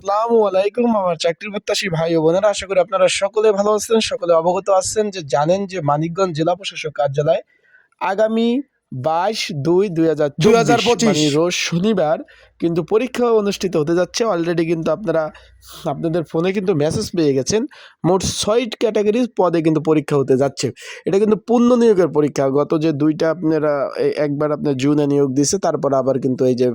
আসসালামু আলাইকুম আমার চাকরি প্রত্যাশী ভাই ও বোনেরা। আশা করি আপনারা সকলে ভালো আছেন, সকলে অবগত আছেন যে জানেন যে মানিকগঞ্জ জেলা প্রশাসক কার্যালয় আগামী বাইশ দুই দুই হাজার 2025 মানে রোজ শনিবার কিন্তু পরীক্ষা অনুষ্ঠিত হতে যাচ্ছে। অলরেডি কিন্তু আপনারা আপনাদের ফোনে কিন্তু মেসেজ পেয়ে গেছেন। মোট ছয় ক্যাটাগরির পদে কিন্তু পরীক্ষা হতে যাচ্ছে। এটা কিন্তু পূর্ণ নিয়োগের পরীক্ষা। গত যে দুইটা আপনারা একবার আপনার জুনে নিয়োগ দিছে তারপর আবার কিন্তু এই যে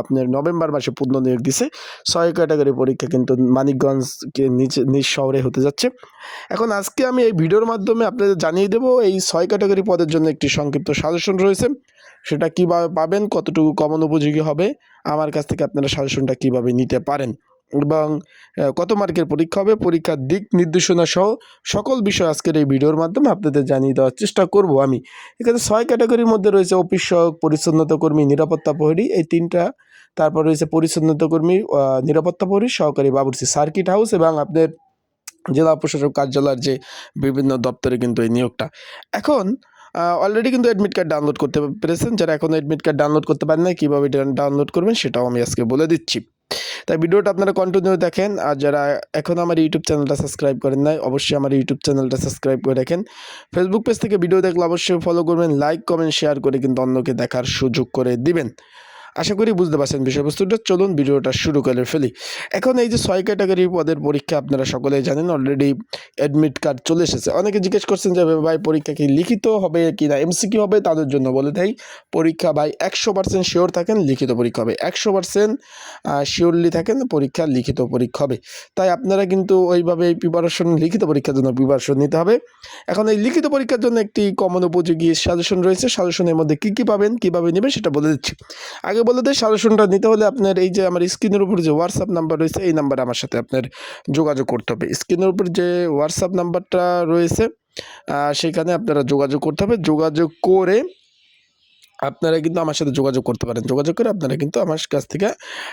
আপনার নভেম্বর মাসে পূর্ণ নিয়োগ দিছে। ছয় ক্যাটাগরি পরীক্ষা কিন্তু মানিকগঞ্জকে নিচে নিজ শহরে হতে যাচ্ছে। এখন আজকে আমি এই ভিডিওর মাধ্যমে আপনাদের জানিয়ে দেবো এই ছয় ক্যাটাগরি পদের জন্য একটি সংক্ষিপ্ত সাজেশন রয়েছে। সেটা কীভাবে পাবেন, কতটুকু কমন উপযোগী হবে, আমার কাছ থেকে আপনারা সাজেশনটা কীভাবে নিতে পারেন এবং কত মার্কের পরীক্ষা হবে, পরীক্ষার দিক নির্দেশনা সহ সকল বিষয় আজকের এই ভিডিওর মাধ্যমে আপনাদের জানিয়ে দেওয়ার চেষ্টা করব আমি। এখানে ছয় ক্যাটাগরির মধ্যে রয়েছে অফিস সহায়ক, পরিচ্ছন্নতা কর্মী, নিরাপত্তা প্রহরী, এই তিনটা। তারপর রয়েছে পরিচ্ছন্নতা কর্মী নিরাপত্তা প্রহরী, সহকারী বাবুর্চি সার্কিট হাউস এবং আপনাদের জেলা প্রশাসক কার্যালয়ের যে বিভিন্ন দপ্তরে কিন্তু এই নিয়োগটা। এখন অলরেডি কিন্তু অ্যাডমিট কার্ড ডাউনলোড করতে পেরেছেন। যারা এখনও অ্যাডমিট কার্ড ডাউনলোড করতে পারেন না কীভাবে এটা ডাউনলোড করবেন সেটাও আমি আজকে বলে দিচ্ছি। তাই ভিডিওটা আপনারা কন্টিনিউ দেখেন। আর যারা এখন আমার ইউটিউব চ্যানেলটা সাবস্ক্রাইব করেন নাই, অবশ্যই আমার ইউটিউব চ্যানেলটা সাবস্ক্রাইব করে রাখেন। ফেসবুক পেজ থেকে ভিডিও দেখলে অবশ্যই ফলো করবেন লাইক কমেন্ট শেয়ার করে কিন্তু অন্যকে দেখার সুযোগ করে দিবেন। আশা করি বুঝতে পারছেন বিষয়বস্তুটা। চলুন ভিডিওটা শুরু করে ফেলি। এখন এই যে ছয় ক্যাটাগরি পদের পরীক্ষা আপনারা সকলেই জানেন অলরেডি অ্যাডমিট কার্ড চলে এসেছে। অনেকে জিজ্ঞেস করছেন যে ভাই পরীক্ষা কি লিখিত হবে কি না? এমসিকিউ হবে? তাদের জন্য বলে দেয় পরীক্ষা ভাই একশো পার্সেন্ট শিওর থাকেন, লিখিত পরীক্ষা হবে। একশো পার্সেন্ট শিওরলি থাকেন, পরীক্ষা লিখিত পরীক্ষা হবে। তাই আপনারা কিন্তু ওইভাবে প্রিপারেশন লিখিত পরীক্ষার জন্য প্রিপারেশন নিতে হবে। এখন এই লিখিত পরীক্ষার জন্য একটি কমন উপযোগী সাজেশন রয়েছে। সাজেশনের মধ্যে কী কী পাবেন, কীভাবে নেবেন সেটা বলে দিচ্ছি। আগে বলে দেয় সাজেশনটা নিতে হলে আপনার এই যে আমার স্ক্রিনের উপর যে হোয়াটসঅ্যাপ নাম্বার রয়েছে, এই নাম্বারে আমার সাথে আপনার যোগাযোগ করতে হবে। স্ক্রিনের উপর যে হোয়াটসঅ্যাপ নাম্বারটা রয়েছে সেখানে আপনারা যোগাযোগ করতে হবে। যোগাযোগ করে আপনারা কিন্তু আমার সাথে যোগাযোগ করতে পারেন। যোগাযোগ করে আপনারা কিন্তু আমার কাছ থেকে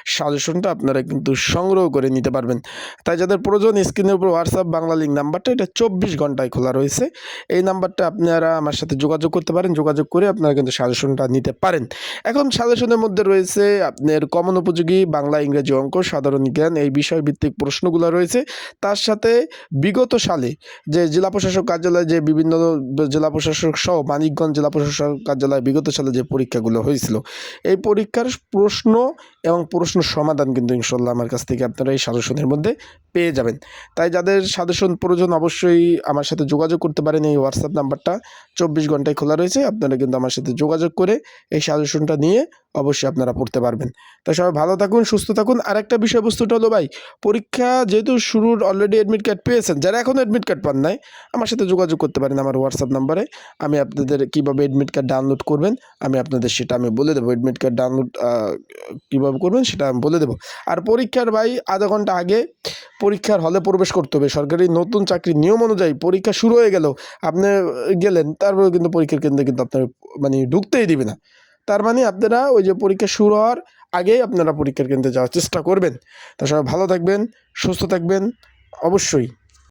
সাজেশনটা আপনারা কিন্তু সংগ্রহ করে নিতে পারবেন। তাই যাদের প্রয়োজন স্ক্রিনের উপর হোয়াটসঅ্যাপ বাংলা লিঙ্ক নাম্বারটা এটা চব্বিশ ঘন্টায় খোলা রয়েছে। এই নাম্বারটা আপনারা আমার সাথে যোগাযোগ করতে পারেন। যোগাযোগ করে আপনারা কিন্তু সাজেশনটা নিতে পারেন। এখন সাজেশনের মধ্যে রয়েছে আপনার কমন উপযোগী বাংলা, ইংরেজি অঙ্ক, সাধারণ জ্ঞান, এই বিষয়ভিত্তিক প্রশ্নগুলো রয়েছে। তার সাথে বিগত সালে যে জেলা প্রশাসক কার্যালয়ে যে বিভিন্ন জেলা প্রশাসক সহ, মানিকগঞ্জ জেলা প্রশাসক কার্যালয়ে বিগত সালে যে পরীক্ষাগুলো হয়েছিল, এই পরীক্ষার প্রশ্ন এবং প্রশ্ন সমাধান কিন্তু ইনশাল্লাহ আমার কাছ থেকে আপনারা এই সাজেশনের মধ্যে পেয়ে যাবেন। তাই যাদের সাজেশন প্রয়োজন অবশ্যই আমার সাথে যোগাযোগ করতে পারেন, এই হোয়াটসঅ্যাপ নাম্বারটা চব্বিশ ঘন্টায় খোলা রয়েছে। আপনারা কিন্তু আমার সাথে যোগাযোগ করে এই সাজেশনটা নিয়ে অবশ্যই আপনারা পড়তে পারবেন। তাই সবাই ভালো থাকুন, সুস্থ থাকুন। আর একটা বিষয়বস্তুটা হলো ভাই, পরীক্ষা যেহেতু শুরুর অলরেডি অ্যাডমিট কার্ড পেয়েছেন, যারা এখন অ্যাডমিট কার্ড পান নাই, আমার সাথে যোগাযোগ করতে পারেন আমার হোয়াটসঅ্যাপ নাম্বারে। আমি আপনাদের কীভাবে অ্যাডমিট কার্ড ডাউনলোড করবেন, আমি আপনাদের সেটা আমি বলে দেবো। অ্যাডমিট কার্ড ডাউনলোড কীভাবে করবেন সেটা আমি বলে দেবো। আর পরীক্ষার ভাই, আধা ঘণ্টা আগে পরীক্ষার হলে প্রবেশ করতে হবে। সরকারি নতুন চাকরির নিয়ম অনুযায়ী পরীক্ষা শুরু হয়ে গেল, আপনি গেলেন তারপরে কিন্তু পরীক্ষার কেন্দ্রে কিন্তু আপনার মানে ঢুকতেই দিবে না। তার মানে আপনারা ওই যে পরীক্ষা শুরু হওয়ার আগেই আপনারা পরীক্ষার কেন্দ্রে যাওয়ার চেষ্টা করবেন। তা সবাই ভালো থাকবেন, সুস্থ থাকবেন, অবশ্যই।